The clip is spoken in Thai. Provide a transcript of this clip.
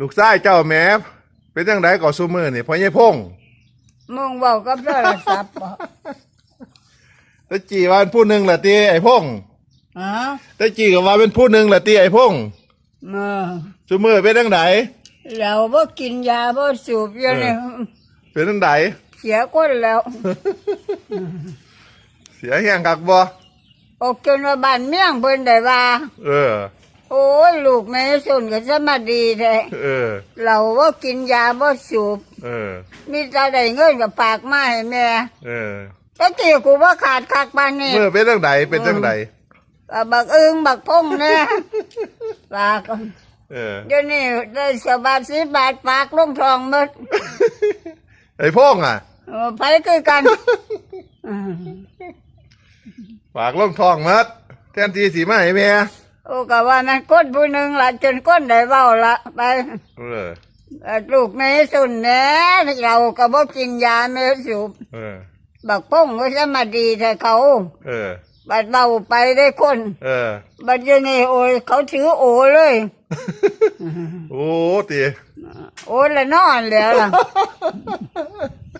ลูกชายเจ้าแหม่เป็นจังไดก่อซุมือนี่พ่อใหญ่พงษ์มึงเว้ากับโทรศัพท์บ่ตะจีว่าเป็นผู้หนึ่งแหละตีไอ้พงษ์ฮะตะจีก็ว่าเป็นผู้หนึ่งแหละตีไอ้พงษ์มาซุมือเป็นจังไดเราบ่กินยาบ่สูบอยู่นี่เป็นจังไดเสียคนแล้วเสียแหงคักบ่ออกจนว่าบ้านเมี่ยงเพิ่นได้ว่า เออ โอ้ยลูกแม่สุนก็จะมาดีแท้เออ เราบ่กินยาบ่สูบเออ มีแต่ได้เงินก็ฝากมาให้แม่เออตะกี้กูบ่ขาดคักปานนี้เมื่อเป็นจังไดเป็นจังไดก็บักอึ้งบักพงเนี่ยฝากเออเดี๋ยวนี้ได้สบาทสิบบาทฝากลงทองหมดไอ้พงษ์อะเออไปคือกันอืมฝากลงท้องมัดแทนที่สีมาให้แม่ โอ้ก็ว่ามันก้นผู้หนึ่งละจนก้นได้เว้าละไปเออเอ่อลูกแม่สุนแหน่เราก็บ่กินยาแม่สูบเออบักพงก็จะมาดีแต่เขาเออบัดเบาไปได้คน เออ บัดเดี๋ยวนี้โอ้ยเขาถือโอเลย โอ้ตีโอ้ละนอนแล้วล่ะ